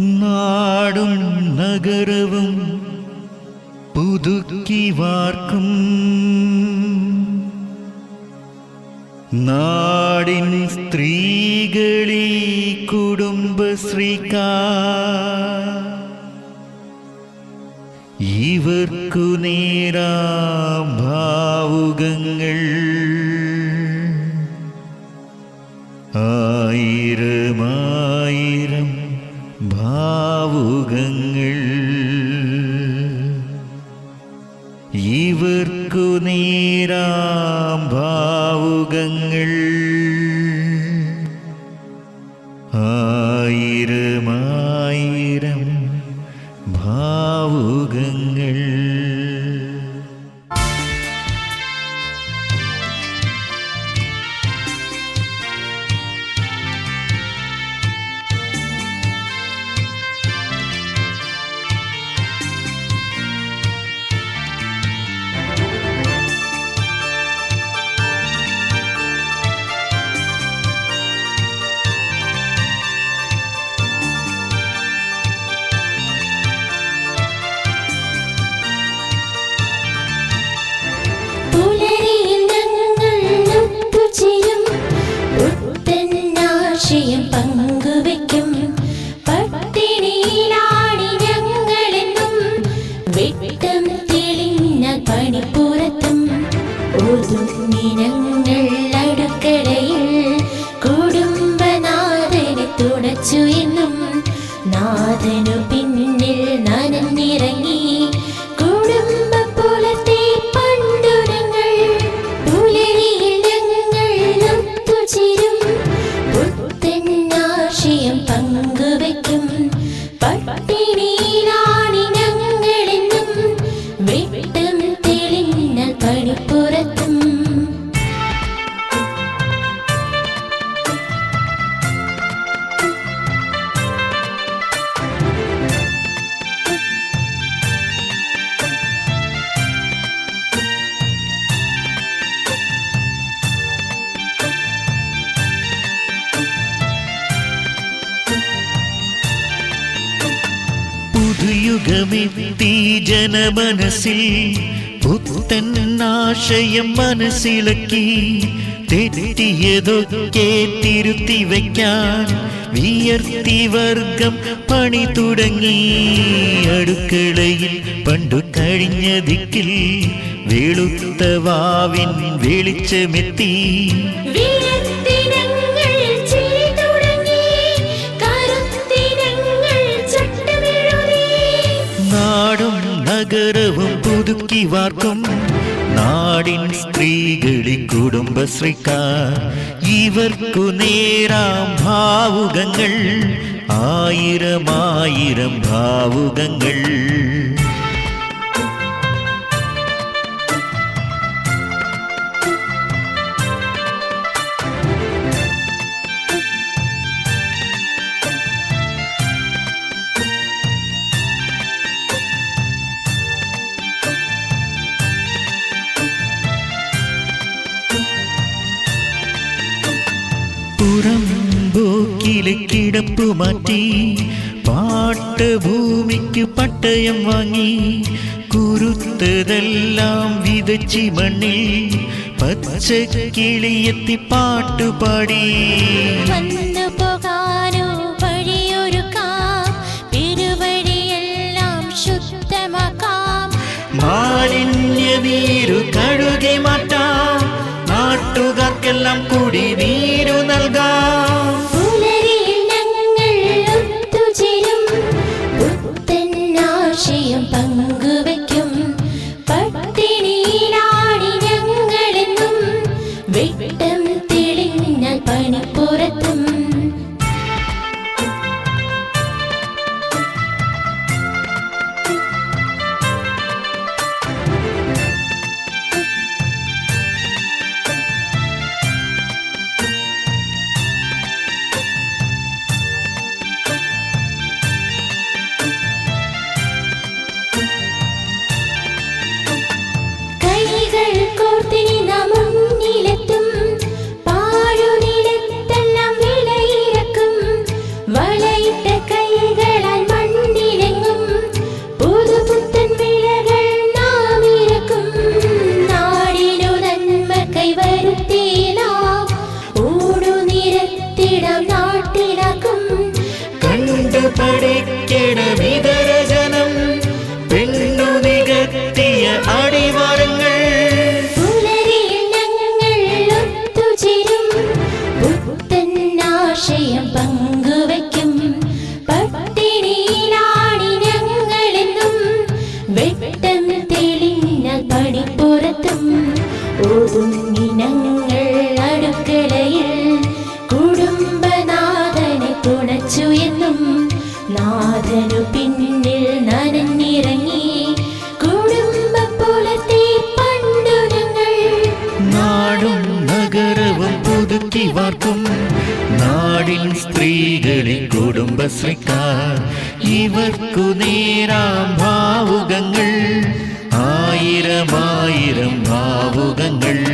നാടും നഗരവും പുതുക്കി വാർക്കും. നാടിൻ സ്ത്രീകളീ കുടുംബശ്രീക്കാ. ഇവർക്കു നേരാ ഭാവുകങ്ങൾ. ഭാവുകങ്ങൾ. ഇവർക്കു നേരാം ഭാവുകങ്ങൾ. ആയിരമായിരം ഭാവുകങ്ങൾ. പണിപ്പുറത്തും ഒതുങ്ങി ഞങ്ങൾ അടുക്കളയിൽ. കുടുംബനാഥനെ തുണച്ചു എന്നും നാഥനു പുതുയുഗമെത്തി ജനമനസ്സിൽ പുത്തൻ ആശയം മനസ്സിലക്കി തെറ്റിയതൊക്കെ തിരുത്തി വയ്ക്കാൻ വിയർത്തി വർഗം പണി തുടങ്ങി. അടുക്കളയിൽ പണ്ടു കഴിഞ്ഞ ദിക്കിൽ വെളുത്ത വാവിൻ വെളിച്ചമെത്തി. നഗരവും പുതുക്കി വാർക്കും നാടിൻ സ്ത്രീകളി കുടുംബശ്രീക്കാർ ഇവർക്കു നേരാം ഭാവുകങ്ങൾ ആയിരമായിരം ഭാവുകങ്ങൾ പുറമ്പോക്കിലെ കിടപ്പ് മാറ്റി. പാട്ട് ഭൂമിക്ക് പട്ടയം വാങ്ങി. കുരുത്തതെല്ലാം വിതച്ചി മണ്ണിൽ പച്ച കിളിയെത്തി പാട്ടുപാടി. വന്നു പോകാനോ വഴിയൊരുക്കാം. പെരുവഴിയെല്ലാം ശുദ്ധമാക്കാം. മാലിന്യ നീരു കഴുകി മാറ്റാം. നാട്ടുകാർക്കെല്ലാം കുടിനീരു നൽകാം. കുടുങ്ങിനങ്ങൾ അടുക്കളയിൽ കുടുംബനാഥനെ തുണച്ചു എന്നും നാഥനു പിന്നിൽ നനഞ്ഞിറങ്ങി കുടുംബ പുലത്തെ നാടും നഗരവും പുതുക്കി വാർക്കും. നാടിൻ സ്ത്രീകളിൽ കുടുംബശ്രീക്കാർ. ഇവർക്കു നേരാം ഭാവുകങ്ങൾ. ஆயிரம் ஆயிரம் ஆவுகங்கள்.